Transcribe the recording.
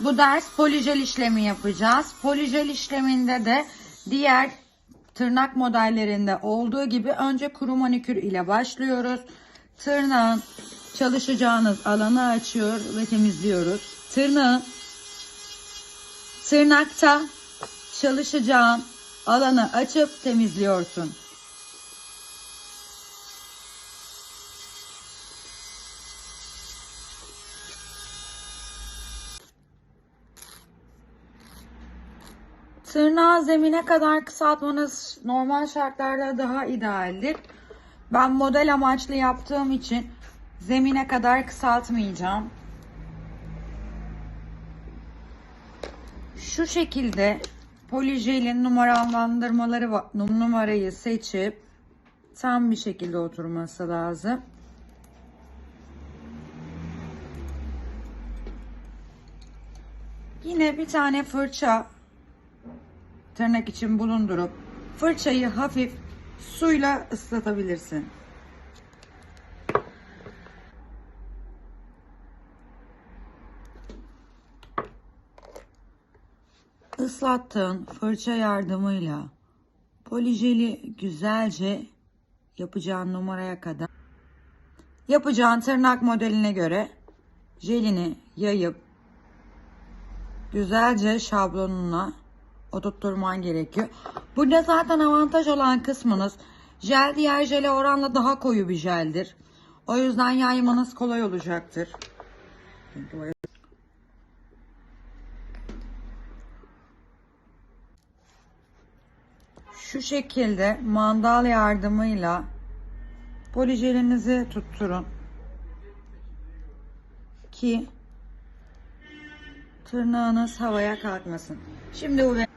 Bu ders polijel işlemi yapacağız. Polijel işleminde de diğer tırnak modellerinde olduğu gibi önce kuru manikür ile başlıyoruz. Tırnağın çalışacağınız alanı açıyor ve temizliyoruz. Tırnağı tırnakta çalışacağın alanı açıp temizliyorsun. Tırnağı zemine kadar kısaltmanız normal şartlarda daha idealdir. Ben model amaçlı yaptığım için zemine kadar kısaltmayacağım. Şu şekilde polijelin numaralandırmaları numarayı seçip tam bir şekilde oturması lazım. Yine bir tane fırça tırnak için bulundurup fırçayı hafif suyla ıslatabilirsin. Islattığın fırça yardımıyla polijeli güzelce yapacağın numaraya kadar yapacağın tırnak modeline göre jelini yayıp güzelce şablonuna oturtturman gerekiyor. Burada zaten avantaj olan kısmınız jel diğer jele oranla daha koyu bir jeldir. O yüzden yaymanız kolay olacaktır. Şu şekilde mandal yardımıyla polijelinizi tutturun. Ki tırnağınız havaya kalkmasın. Şimdi bu